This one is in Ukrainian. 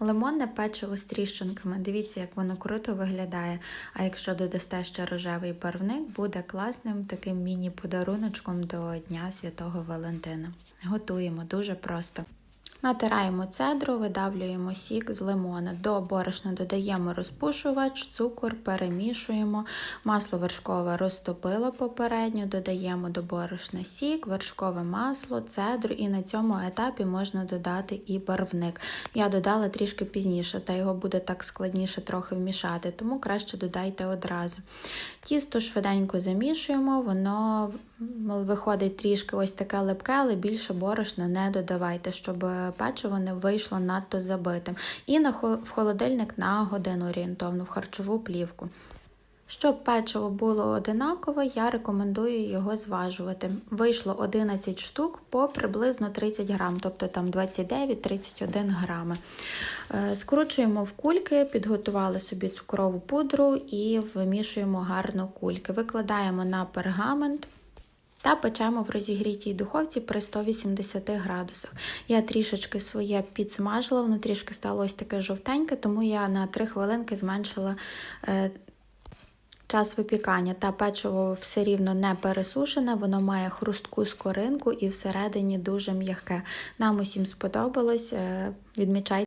Лимонне печиво з тріщинками. Дивіться, як воно круто виглядає. А якщо додасте ще рожевий барвник, буде класним таким міні-подаруночком до Дня Святого Валентина. Готуємо дуже просто. Натираємо цедру, видавлюємо сік з лимона. До борошна додаємо розпушувач, цукор, перемішуємо. Масло вершкове розтопило попередньо, додаємо до борошна сік, вершкове масло, цедру, і на цьому етапі можна додати і барвник. Я додала трішки пізніше, та його буде так складніше трохи вмішати, тому краще додайте одразу. Тісто швиденько замішуємо, воно виходить трішки ось таке липке, але більше борошна не додавайте, щоб печиво не вийшло надто забитим. І на в холодильник на годину орієнтовно, в харчову плівку. Щоб печиво було одинакове, я рекомендую його зважувати. Вийшло 11 штук по приблизно 30 грам, тобто там 29-31 грами. Е, Скручуємо в кульки, підготували собі цукрову пудру і вимішуємо гарно кульки. Викладаємо на пергамент. Та печемо в розігрітій духовці при 180 градусах. Я трішечки своє підсмажила, воно трішки стало ось таке жовтеньке, тому я на 3 хвилинки зменшила е, час випікання. Та печиво все рівно не пересушене, воно має хрустку скоринку і всередині дуже м'яке. Нам усім сподобалось. Е, Відмічайте.